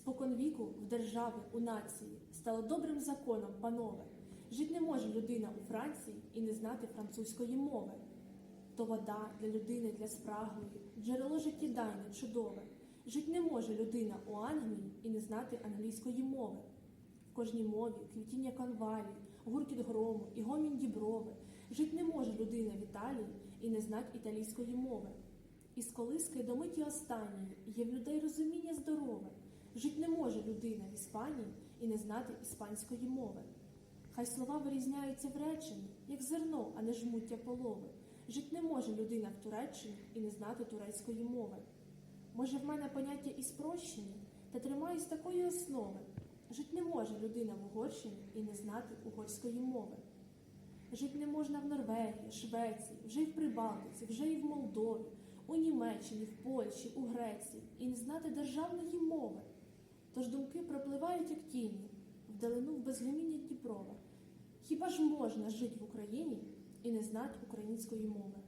Спокон віку в держави, у нації стало добрим законом, панове. Жить не може людина у Франції і не знати французької мови. То вода для людини, для спраглої, джерело життєдайне, чудове. Жить не може людина у Англії і не знати англійської мови. В кожній мові квітіння конвалій, гуркіт грому і гомін діброви. Жить не може людина в Італії і не знати італійської мови. Із колиски до миті останньої є в людей розуміння здорове. Жить не може людина в Іспанії і не знати іспанської мови. Хай слова вирізняються в реченні, як зерно, а не жмуття полови. Жить не може людина в Туреччині і не знати турецької мови. Може, в мене поняття і спрощені, та тримаюсь такої основи. Жить не може людина в Угорщині і не знати угорської мови. Жить не можна в Норвегії, Швеції, вже й в Прибалтиці, вже й в Молдові, у Німеччині, в Польщі, у Греції і не знати державної мови. Тож думки пропливають, як тіні, вдалину в безгаміння Дніпрова. Хіба ж можна жити в Україні і не знати української мови?